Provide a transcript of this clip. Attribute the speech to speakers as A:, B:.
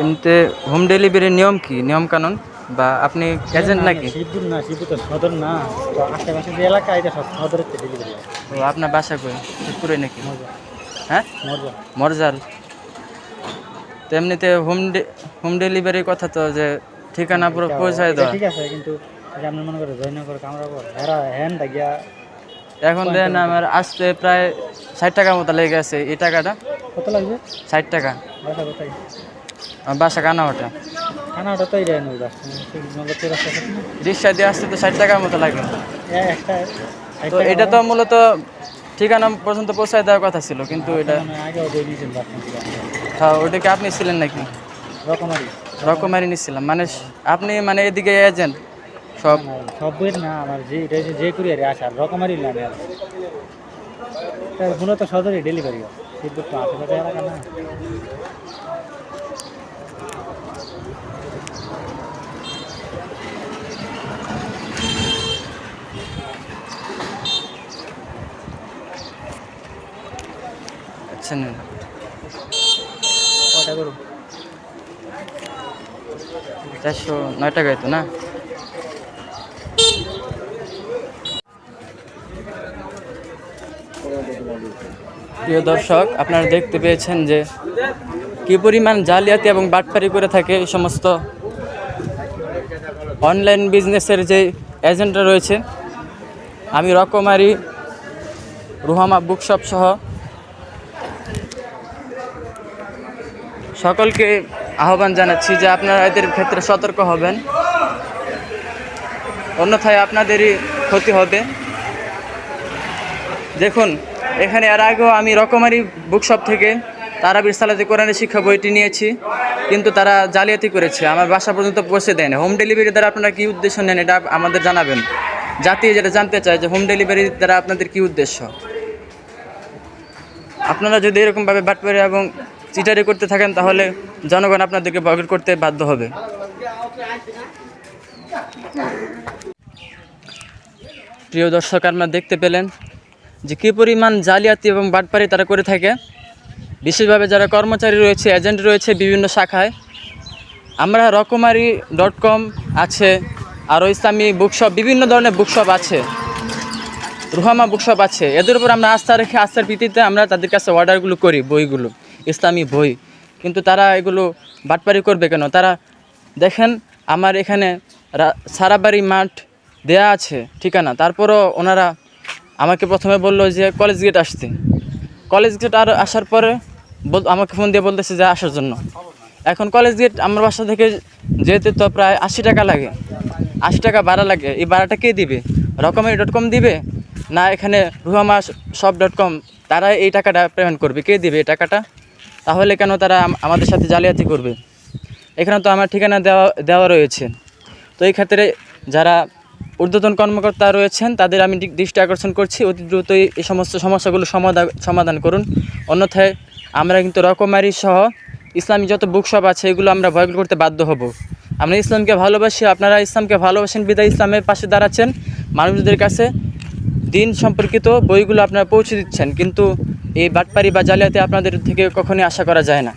A: এমনিতে হোম ডেলিভারির নিয়ম কি? নিয়ম কানুন? বা আপনি এজেন্ট নাকি?
B: শিবপুর না শিবপুর তো সদর না। তো আশেপাশে যে এলাকা এটা সব সদরের ডেলিভারি
A: আপনার বাসা কই? শিবপুরে নাকি? হ্যাঁ? মরজাল তো এমনিতে হোম হোম ডেলিভারির কথা তো যে ঠিকানা পুরো পৌঁছায় দেওয়া।
B: ঠিক আছে কিন্তু আপনি মনে করে জয়নগর কামরাপুর হেরা হ্যান গিয়া
A: এখন দেন আমার আসতে প্রায় ষাট টাকার মতো লেগে গেছে এই টাকাটা।
B: কত লাগবে?
A: ষাট টাকা।
B: বাসা কোথায়?
A: আমার বাসা কানাওটা
B: খানাটা তো এই রেন বাস নগর চৌরাস্তা আছে না?
A: রিক্সা দিয়ে আসতে তো ষাট টাকার মতো লাগে
B: এ একটা ষাট
A: তো এটা তো মূলত ঠিকানা পর্যন্ত পৌঁছায় দেওয়ার কথা ছিল কিন্তু এটা
B: মানে
A: হ্যাঁ ওটাকে আপনি ছিলেন নাকি?
B: রকমারি।
A: রকমারি নিচ্ছিলাম মানে আপনি মানে এদিকে এজেন্ট? সব
B: না, না আমার যে এটা যে কুরিয়ারে আসে আর রকমারি না মূলত সদরে ডেলিভারি হয়। শিবপুর তো আশেপাশে এলাকা না
A: আচ্ছা নেন।
B: কয়টা করুন
A: চারশো নয় টাকায় তো না প্রিয় দর্শক, আপনারা দেখতে পেয়েছেন যে কি পরিমাণ জালিয়াতি এবং বাটপারি করে থাকে এই সমস্ত অনলাইন বিজনেসের যে এজেন্টরা রয়েছে। আমি রকমারি, রুহামা বুকশপ সহ সকলকে আহ্বান জানাচ্ছি যে আপনারা এদের ক্ষেত্রে সতর্ক হবেন। অন্যথায় আপনাদেরই ক্ষতি হবে। দেখুন এখানে এর আগেও আমি রকমারি বুকশপ থেকে তারাবির সালাতে কোরআনের শিক্ষা বইটি নিয়েছি, কিন্তু তারা জালিয়াতি করেছে। আমার বাসা পর্যন্ত পৌঁছে দেয়নি। হোম ডেলিভারি দ্বারা আপনারা কী উদ্দেশ্য নেন এটা আমাদের জানাবেন। জাতি যেটা জানতে চায় যে হোম ডেলিভারি দ্বারা আপনাদের কী উদ্দেশ্য? আপনারা যদি এরকমভাবে বাটপারি এবং চিটারি করতে থাকেন, তাহলে জনগণ আপনাদেরকে বগর করতে বাধ্য হবে। প্রিয় দর্শক, আপনারা দেখতে পেলেন যে কী পরিমাণ জালিয়াতি এবং বাটপারি তারা করে থাকে। বিশেষভাবে যারা কর্মচারী রয়েছে এজেন্ট রয়েছে বিভিন্ন শাখায়, আমরা রকমারি ডট কম আছে আরও ইসলামী বুকশপ বিভিন্ন ধরনের বুকশপ আছে, রুহামা বুকশপ আছে। এদের উপর আমরা আস্থা রেখে, আস্থার ভিত্তিতে আমরা তাদের কাছে অর্ডারগুলো করি, বইগুলো, ইসলামী বই। কিন্তু তারা এগুলো বাটপারি করবে কেন? তারা দেখেন, আমার এখানে সারাবাড়ি মাঠ দেয়া আছে ঠিকানা, তারপরও ওনারা আমাকে প্রথমে বলল যে কলেজ গেট আসতে। কলেজ গেট আর আসার পরে আমাকে ফোন দিয়ে বলতেছে যে আসার জন্য। এখন কলেজ গেট আমার বাসা থেকে যেতে তো প্রায় আশি টাকা লাগে, আশি টাকা ভাড়া লাগে, এই ভাড়াটা কে দিবে? রকমের ডট কম দিবে? না এখানে রুহামা সব ডট কম তারা এই টাকাটা পেমেন্ট করবে। কে দিবে এই টাকাটা? তাহলে কেন তারা আমাদের সাথে জালিয়াতি করবে? এখানে তো আমার ঠিকানা দেওয়া দেওয়া রয়েছে। তো এই ক্ষেত্রে যারা ঊর্ধ্বতন কর্মকর্তা রয়েছেন, তাদের আমি দৃষ্টি আকর্ষণ করছি। অতি দ্রুতই এই সমস্ত সমস্যাগুলো সমাধান সমাধান করুন। অন্যথায় আমরা কিন্তু রকমারি সহ ইসলামী যত বুকশপ আছে, এগুলো আমরা ভয় করতে বাধ্য হব। আমরা ইসলামকে ভালোবাসি, আপনারা ইসলামকে ভালোবাসেন, বিদায় ইসলামের পাশে দাঁড়াচ্ছেন। মানুষদের কাছে দিন সম্পর্কিত বইগুলো আপনারা পৌঁছে দিচ্ছেন, কিন্তু এই বাটপারি বা জালিয়াতি আপনাদের থেকে কখনোই আশা করা যায় না।